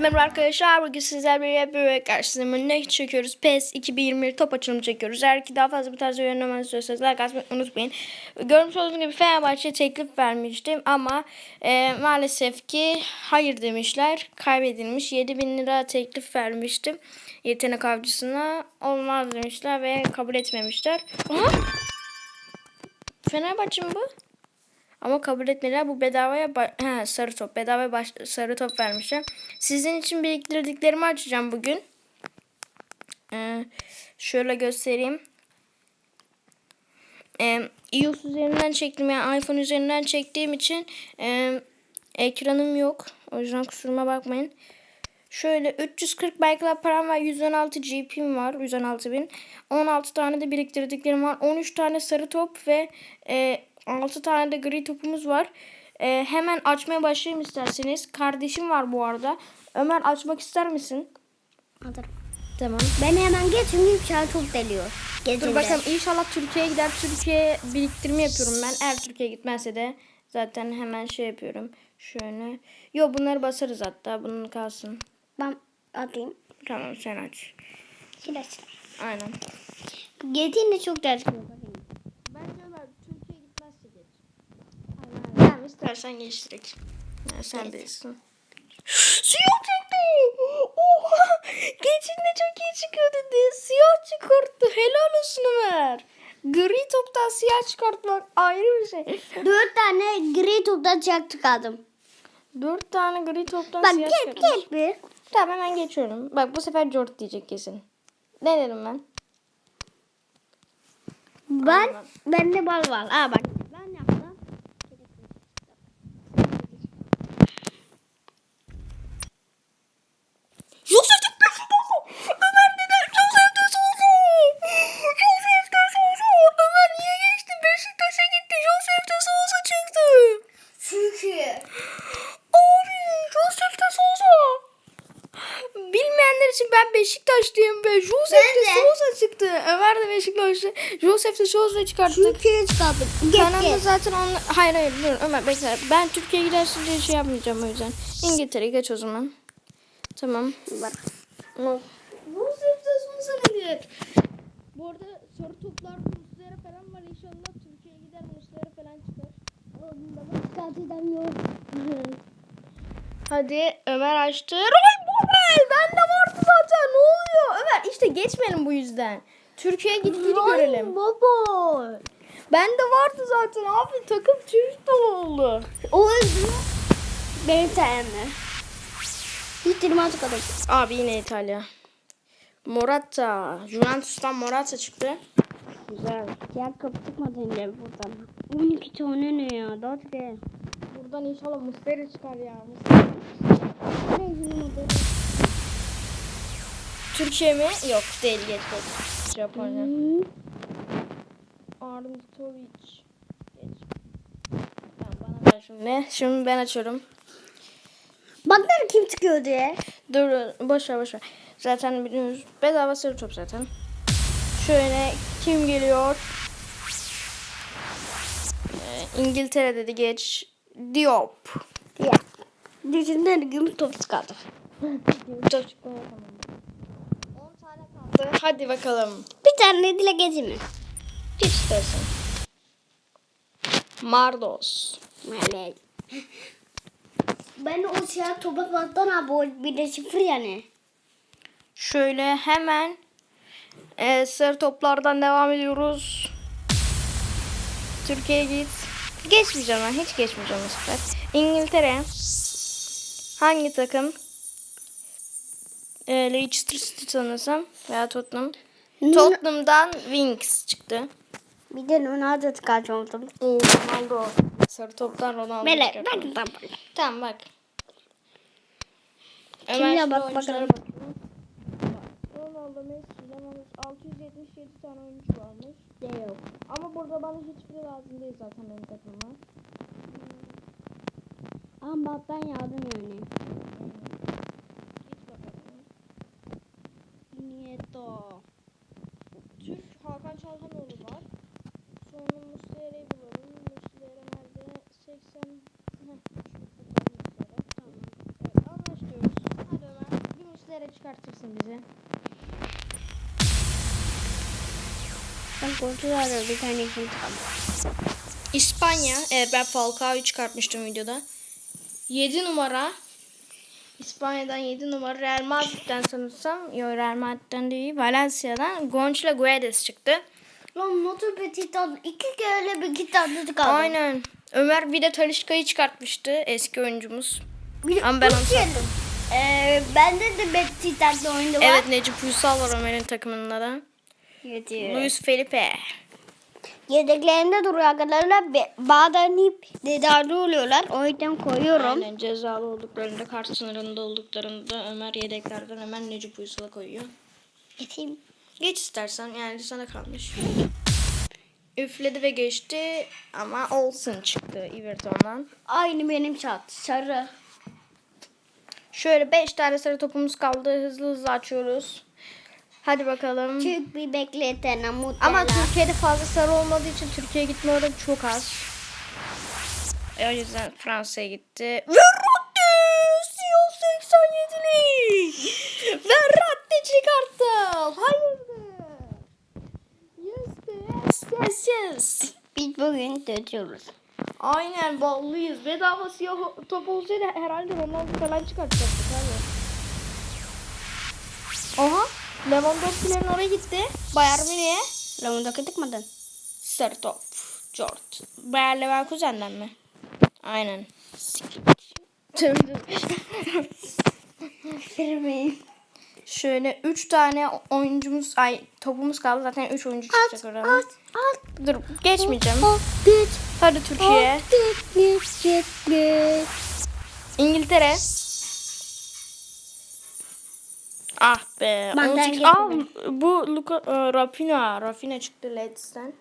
Merhaba arkadaşlar bugün sizlerle bir karşınızda ne çekiyoruz? PES 2021 top açılımı çekiyoruz. Eğer ki daha fazla bu tarz videolar istiyorsanız like atmayı unutmayın. Görmüş olduğunuz gibi Fenerbahçe teklif vermiştim ama e, maalesef ki hayır demişler. Kaybedilmiş 7000 lira teklif vermiştim yetenek avcısına. Olmaz demişler ve kabul etmemişler. Aha! Fenerbahçe mi bu? Ama kabul etmediler. Bu bedavaya ha, sarı top. Bedava baş- sarı top vermişler. Sizin için biriktirdiklerimi açacağım bugün. Ee, şöyle göstereyim. Ee, iOS üzerinden çektim yani iPhone üzerinden çektiğim için e, ekranım yok. O yüzden kusuruma bakmayın. Şöyle 340 belki param var. 116 GP'm var. 116 bin. 16 tane de biriktirdiklerim var. 13 tane sarı top ve e, 6 tane de gri topumuz var. E, hemen açmaya başlayayım isterseniz. Kardeşim var bu arada. Ömer açmak ister misin? Alırım. Tamam. Ben hemen geçim yükşen çok deliyor. Gezinde. Dur bakalım inşallah Türkiye'ye gider. Türkiye'ye biriktirme yapıyorum ben. Eğer Türkiye'ye gitmezse de zaten hemen şey yapıyorum. Şöyle. Yo bunları basarız hatta. Bunun kalsın. Ben atayım. Tamam sen aç. Şimdi Aynen. Gezinde çok ders. Bence Ömer Türkiye'ye gitmezse geç. Tamam istersen geç direkt. Yani sen bilirsin. Siyah çıktı. Oha. Geçinde çok iyi çıkıyor dedi. Siyah çıkarttı. Helal olsun Ömer. Gri toptan siyah çıkartmak ayrı bir şey. Dört tane gri toptan çak çıkardım. Dört tane gri toptan Bak siyah gel çıkartmış. gel bir. Tamam hemen geçiyorum. Bak bu sefer Jort diyecek kesin. Ne dedim ben? Ben Aynen. bende bal var. Aa bak. Beşiktaşlıyım Joseph Ben de. Souza çıktı. Ömer de Beşiktaşlı. Joseph de Souza'yı çıkarttık. Türkiye'ye. Gel Kanalda zaten on... Hayır hayır dur Ömer bekle. Ben Türkiye'ye gidersin diye şey yapmayacağım o yüzden. İngiltere'ye geç o zaman. Tamam. Bak. Joseph de Souza nedir? Bu arada soru toplarda Muslera falan var. İnşallah Türkiye'ye gider Muslera falan çıkar. Çıkartıdan yok. Hadi Ömer açtı. Roy Babel! Ben de vardı zaten. Ne oluyor? Ömer işte geçmeyelim bu yüzden. Türkiye'ye gittiğini görelim. Baba. Ben de vardı zaten abi. Takım Türk dolu oldu. O yüzden benim sayemde. Hiç dirime çıkardım. Abi yine İtalya. Morata. Juventus'tan Morata çıktı. Güzel. Ya kapatmadın ya buradan. 12 tane ne ya? Dört gel. Buradan inşallah Muslera çıkar ya. Türkiye mi? Yok değil geç geç. Japonya. Arnautovic. Tamam bana ver şimdi. Şimdi ben açıyorum. Baklar kim çıkıyor diye. Dur boş ver boş ver. Zaten biliyoruz. Bedava sarı top zaten. Şöyle kim geliyor? Ee, İngiltere dedi geç. Diop. Ya. Düşünden gümüş top çıkardı. Top. 10 kaldı. Hadi bakalım. Bir tane dile gezimi. Geç istersen. Mardos. Öyle. Ben o siyah topa baktan abi bir de sıfır yani. Şöyle hemen e, sarı toplardan devam ediyoruz. Türkiye'ye git. Geçmeyeceğim ben. Hiç geçmeyeceğim bu sefer. İngiltere. Hangi takım? E, Leicester City sanırsam. Veya Tottenham. Tottenham'dan Wings çıktı. Bir de Ronaldo çıkartamadım. Oo, Ronaldo. Sarı toptan Ronaldo Böyle bak bak bak. Tamam bak. Kimle bak bakalım. Ronaldo, Messi, Lemans 677 tane oyuncu varmış. Ne yok. Ama burada bana hiçbiri lazım değil zaten benim takımıma. Ama battan yardım yani. Git bakalım. Nieto. Türk Hakan Çalhanoğlu var. Sonra Muslera'yı bulalım. Muslera nerede? 80... Heh, şu Muslera. Tamam. Hadi Ömer yere çıkartırsın bizi. Ben korkuyorum bir tane ikinci kaldı. İspanya. Evet ben Falcao'yu çıkartmıştım videoda. 7 numara. İspanya'dan 7 numara. Real Madrid'den sanırsam. Yok Real Madrid'den değil. Valencia'dan Gonçalo Guedes çıktı. Lan notu petit aldı. İki kere bir iki tane kaldı. Aynen. Ömer bir de Talişka'yı çıkartmıştı. Eski oyuncumuz. Bir, Ama ben onu Türkiye'nin, Ee, bende de Petit adlı oyunda var. Evet Necip Uysal var Ömer'in takımında da. Yedi. Luis Felipe. Yedeklerinde duruyor arkadaşlar. Be- Bazen hep tedavi oluyorlar. O yüzden koyuyorum. Aynen cezalı olduklarında, kart sınırında olduklarında Ömer yedeklerden hemen Necip Uysal'a koyuyor. Geçeyim. Geç istersen yani sana kalmış. Üfledi ve geçti ama olsun çıktı Everton'dan. Aynı benim şart. Sarı. Şöyle 5 tane sarı topumuz kaldı. Hızlı hızlı açıyoruz. Hadi bakalım. Küçük bir bekleten mutlaka. Ama Türkiye'de fazla sarı olmadığı için Türkiye'ye gitme oranı çok az. E, o yüzden Fransa'ya gitti. Verratti! Siyah 87'lik! Verratti çıkarttı! Hayırdır? Yes, yes, yes. Biz bugün dötüyoruz. Aynen ballıyız. Bedava siyah top olsaydı herhalde Ronaldo falan çıkartacaktık abi. Oha. Lewandowski'lerin oraya gitti. Bayern Münih'e. Lamada tıkmadın. Sarı top. Jort. Bayer Leverkusen'den mi? Aynen. Firmayı. Şöyle 3 tane oyuncumuz, ay topumuz kaldı. Zaten 3 oyuncu At, çıkacak at, oraya. at. Dur geçmeyeceğim. At, geç. Hadi Türkiye. At. İngiltere. Ah be. 18 Aa, getirdim. bu Luka, e, Rafinha. Rafinha çıktı Leeds'ten.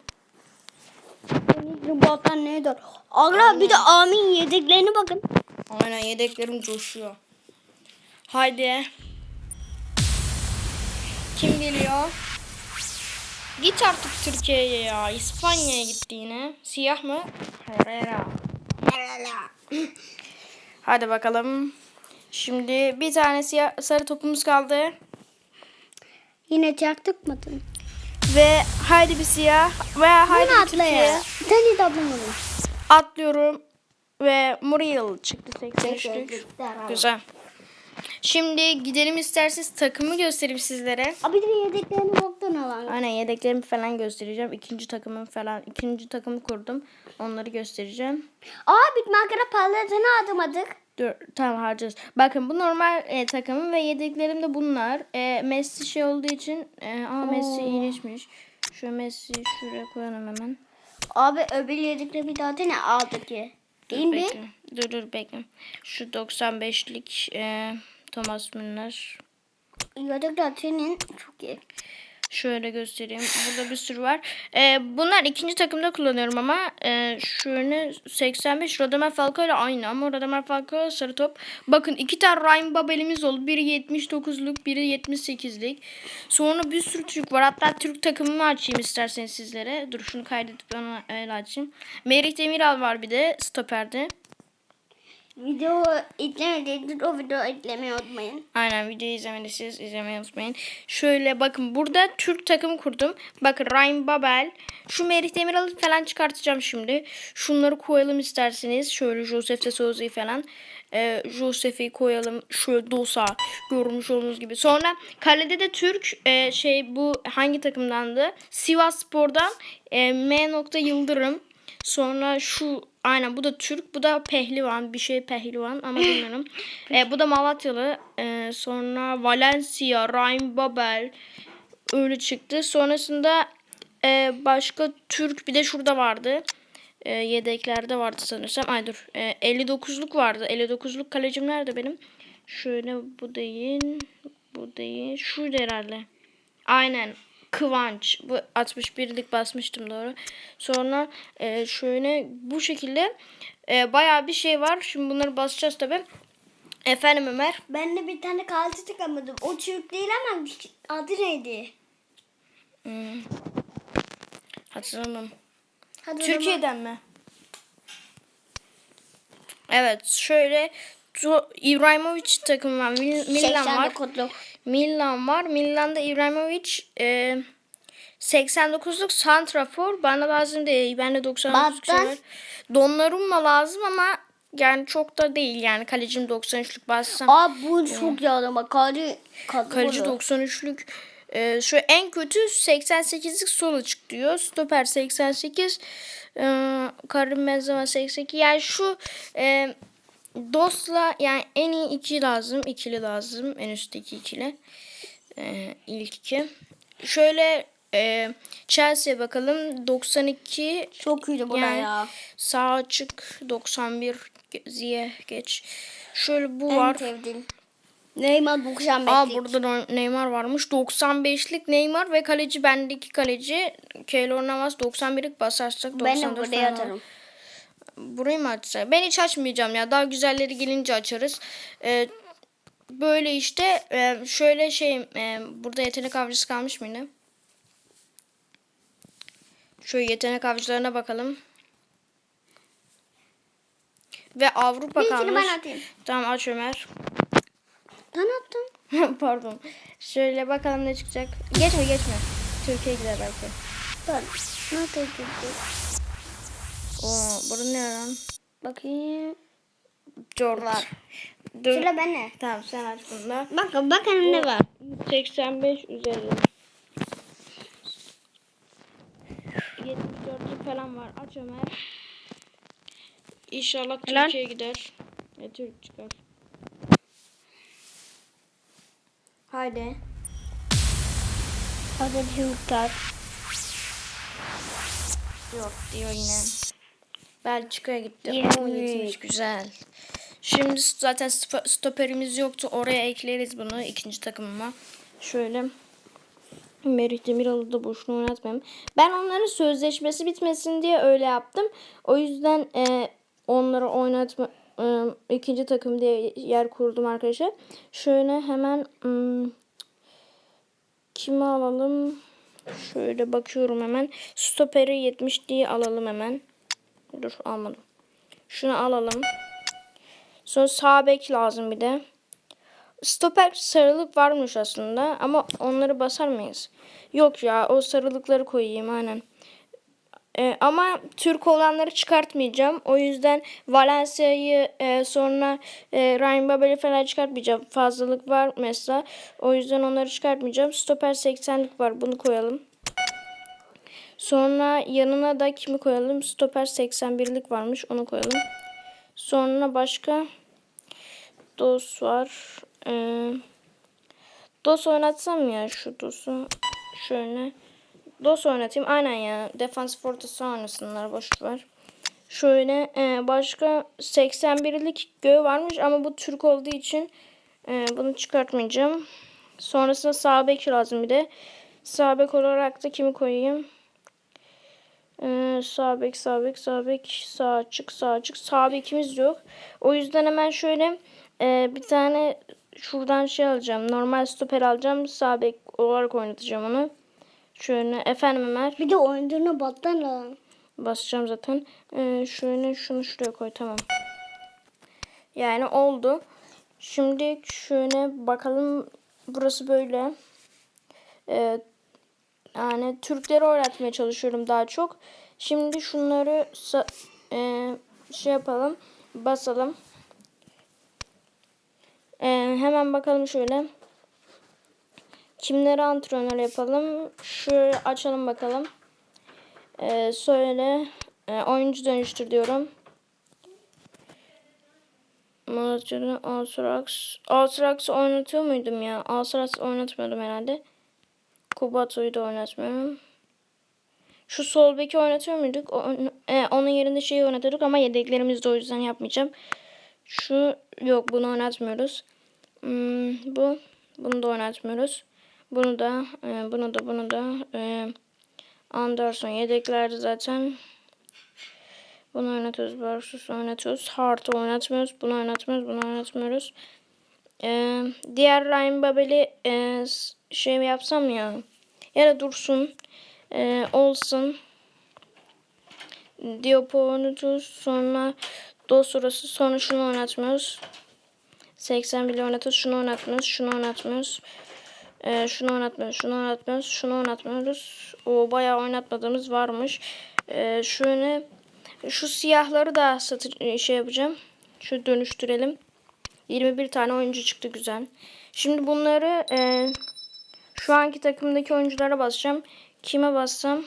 Benim Bottan neydi? Agra bir de Amin yedeklerine bakın. Aynen yedeklerim coşuyor. Haydi. Kim geliyor? Git artık Türkiye'ye ya. İspanya'ya gitti yine. Siyah mı? Herrera. Hadi bakalım. Şimdi bir tane siyah, sarı topumuz kaldı. Yine? Bunu Ve haydi bir siyah. Ve haydi bir atla Türkiye. ya. Bir tane de atlamadım. Atlıyorum. Ve Muriel çıktı 83'lük. Güzel. Şimdi gidelim isterseniz takımı göstereyim sizlere. Abi bir de yedeklerini boktan alan. Aynen yedeklerimi falan göstereceğim. İkinci takımım falan. ikinci takımı kurdum. Onları göstereceğim. Aa bir makara paletini atamadık. Tamam harcayacağız. Bakın bu normal e, takımım ve yedeklerim de bunlar. E, Messi şey olduğu için e, aa Messi iyileşmiş. Şu Messi şuraya koyalım hemen. Abi öbür yedekleri bir daha ne aldık ki? Değil mi? Dur dur bekle. Şu 95'lik e, Thomas Müller. Yedekler senin çok iyi. Şöyle göstereyim. Burada bir sürü var. Ee, bunlar ikinci takımda kullanıyorum ama e, şöyle 85 Radamel Falcao ile aynı ama Radamel Falcao sarı top. Bakın iki tane Ryan Babel'imiz oldu. Biri 79'luk, biri 78'lik. Sonra bir sürü Türk var. Hatta Türk takımımı açayım isterseniz sizlere. Dur şunu kaydedip onu öyle açayım. Merih Demiral var bir de stoperde. Video izlemediyseniz o videoyu izlemeyi unutmayın. Aynen videoyu izlemediyseniz izlemeyi unutmayın. Şöyle bakın burada Türk takımı kurdum. Bakın Ryan Babel. Şu Merih Demiral'ı falan çıkartacağım şimdi. Şunları koyalım isterseniz. Şöyle Josef de Souza'yı falan. Ee, Josef'i koyalım. Şöyle Dosa görmüş olduğunuz gibi. Sonra kalede de Türk e, şey bu hangi takımdandı? Sivas Spor'dan e, M. Yıldırım. Sonra şu aynen bu da Türk. Bu da Pehlivan. Bir şey Pehlivan ama bilmiyorum. e, bu da Malatyalı. E, sonra Valencia, Ryan Babel öyle çıktı. Sonrasında e, başka Türk bir de şurada vardı. E, yedeklerde vardı sanırsam. Ay dur. E, 59'luk vardı. 59'luk kalecim nerede benim? Şöyle bu değil. Bu değil. Şuydu herhalde. Aynen. Kıvanç. Bu 61'lik basmıştım doğru. Sonra e, şöyle bu şekilde e, bayağı bir şey var. Şimdi bunları basacağız tabi. Efendim Ömer. Ben de bir tane kalite tıkamadım. O Türk değil ama adı neydi? Hmm. Hatırlamam. Hadi. Türkiye'den mi? Evet şöyle Tu- İbrahimovic takım var. Mil- Milan var. 89'luk. Milan var. Milan'da İbrahimovic e, 89'luk santrafor. Bana lazım değil. Bende 99'luk şey Bana- var. Donnarumma lazım ama yani çok da değil. Yani kalecim 93'lük bassam. Aa bu çok yağdı bak. Kale, kale Kaleci olur. 93'lük. Ee, şu en kötü 88'lik sol açık diyor. Stoper 88. Ee, Karim Benzema 82. Yani şu e, Dost'la yani en iyi iki lazım. ikili lazım. En üstteki ikili. Ee, ilk iki. Şöyle e, Chelsea'ye bakalım. 92 Çok iyiydi bu yani ya. sağ açık 91 Ziye geç. Şöyle bu En var. sevdiğim. Neymar 95'lik. Aa burada da Neymar varmış. 95'lik Neymar ve kaleci bendeki kaleci Keylor Navas 91'lik basarsak 94 Ben de buraya var. Burayı mı açsak? Ben hiç açmayacağım ya. Daha güzelleri gelince açarız. Ee, böyle işte e, şöyle şey e, burada yetenek avcısı kalmış mıydı? Şöyle yetenek avcılarına bakalım. Ve Avrupa İlkini kalmış. ben atayım. Tamam aç Ömer. Ben attım. Pardon. Şöyle bakalım ne çıkacak. Geçme geçme. Türkiye gider belki. Ben. Ne atayım? Oo, burada ne lan? Bakayım. Var. Dur. Sıra bende. Tamam sen aç bunu da. Bak bakın ne var. 85 üzeri. 74'lük falan var. Aç Ömer. İnşallah Helal. Türkiye gider. Ve Türk çıkar. Haydi. Hadi Türkler. Yok diyor yine. Belçika'ya gitti. Yirmi Oo, üç. yetmiş, güzel. Şimdi zaten sto- stoperimiz yoktu. Oraya ekleriz bunu ikinci takımıma. Şöyle. Merih Demiral'ı da boşuna oynatmayayım. Ben onların sözleşmesi bitmesin diye öyle yaptım. O yüzden e, onları oynatma e, ikinci takım diye yer kurdum arkadaşlar. Şöyle hemen hmm, kimi alalım? Şöyle bakıyorum hemen. Stoperi 70 diye alalım hemen. Dur almadım. Şunu alalım. Sonra sağ bek lazım bir de. Stoper sarılık varmış aslında ama onları basar mıyız? Yok ya o sarılıkları koyayım aynen. Ee, ama Türk olanları çıkartmayacağım. O yüzden Valencia'yı e, sonra e, Ryan Babel'i falan çıkartmayacağım. Fazlalık var mesela. O yüzden onları çıkartmayacağım. Stoper 80'lik var. Bunu koyalım. Sonra yanına da kimi koyalım? Stoper 81'lik varmış. Onu koyalım. Sonra başka DOS var. Ee, DOS oynatsam ya şu DOS'u. Şöyle. DOS oynatayım. Aynen ya. Defans fortası oynasınlar. Boş ver. Şöyle e, başka 81'lik göğü varmış ama bu Türk olduğu için e, bunu çıkartmayacağım. Sonrasında sağ bek lazım bir de. Sağ bek olarak da kimi koyayım? Ee, sağ bek, sağ bek, sağ bek, sağ açık, sağ açık. Sağ bekimiz yok. O yüzden hemen şöyle e, bir tane şuradan şey alacağım. Normal stoper alacağım. Sağ bek olarak oynatacağım onu. Şöyle efendim Ömer. Bir de oyuncuna battan lan. Basacağım zaten. Ee, şöyle şunu şuraya koy tamam. Yani oldu. Şimdi şöyle bakalım. Burası böyle. Ee, yani Türkleri öğretmeye çalışıyorum daha çok. Şimdi şunları e, şey yapalım. Basalım. Ee, hemen bakalım şöyle. Kimleri antrenör yapalım? Şöyle açalım bakalım. Ee, söyle. Ee, oyuncu dönüştür diyorum. Malatya'da Alsarax. Alsarax oynatıyor muydum ya? Alsarax oynatmıyordum herhalde. Kubato'yu da oynatmıyorum. Şu sol beki oynatıyor muyduk? E, onun yerinde şeyi oynatıyorduk ama yedeklerimiz de o yüzden yapmayacağım. Şu yok bunu oynatmıyoruz. Hmm, bu bunu da oynatmıyoruz. Bunu da e, bunu da bunu da e, Anderson yedeklerde zaten. Bunu oynatıyoruz. Barsus oynatıyoruz. Hart'ı oynatmıyoruz. Bunu oynatmıyoruz. Bunu oynatmıyoruz. Ee, diğer Ryan Babel'i e, şey yapsam ya. Da dursun. E, olsun. Diop'u oynatıyoruz. Sonra Dos orası. Sonra şunu oynatmıyoruz. 80 bile oynatıyoruz. Şunu oynatmıyoruz. Şunu oynatmıyoruz. Ee, şunu oynatmıyoruz. Şunu oynatmıyoruz. Şunu oynatmıyoruz. O bayağı oynatmadığımız varmış. Ee, şöyle şu siyahları da satı şey yapacağım. Şu dönüştürelim. 21 tane oyuncu çıktı güzel. Şimdi bunları e, şu anki takımdaki oyunculara basacağım. Kime bassam?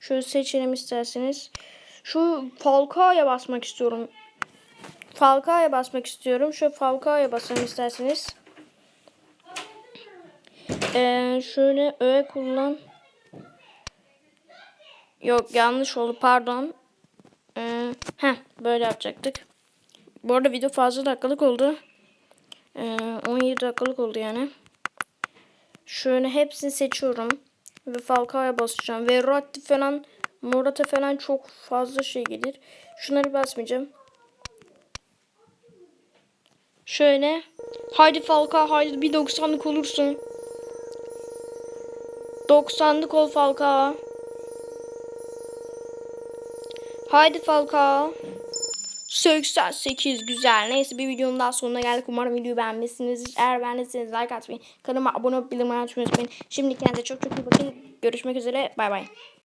Şöyle seçelim isterseniz. Şu Falcao'ya basmak istiyorum. Falcao'ya basmak istiyorum. Şu Falcao'ya basalım isterseniz. Ee, şöyle öğe kullan. Yok yanlış oldu pardon. Ee, heh, böyle yapacaktık. Bu arada video fazla dakikalık oldu. Ee, 17 dakikalık oldu yani. Şöyle hepsini seçiyorum. Ve Falcao'ya basacağım. Ve Ratti falan Morata falan çok fazla şey gelir. Şunları basmayacağım. Şöyle. Haydi Falcao haydi bir 90'lık olursun. 90'lık ol Falcao. Haydi Falcao. 88 güzel. Neyse bir videonun daha sonuna geldik. Umarım videoyu beğenmişsinizdir. Eğer beğendiyseniz like atmayı, kanalıma abone olup bildirimleri açmayı unutmayın. Şimdi kendinize çok çok iyi bakın. Görüşmek üzere. Bay bay.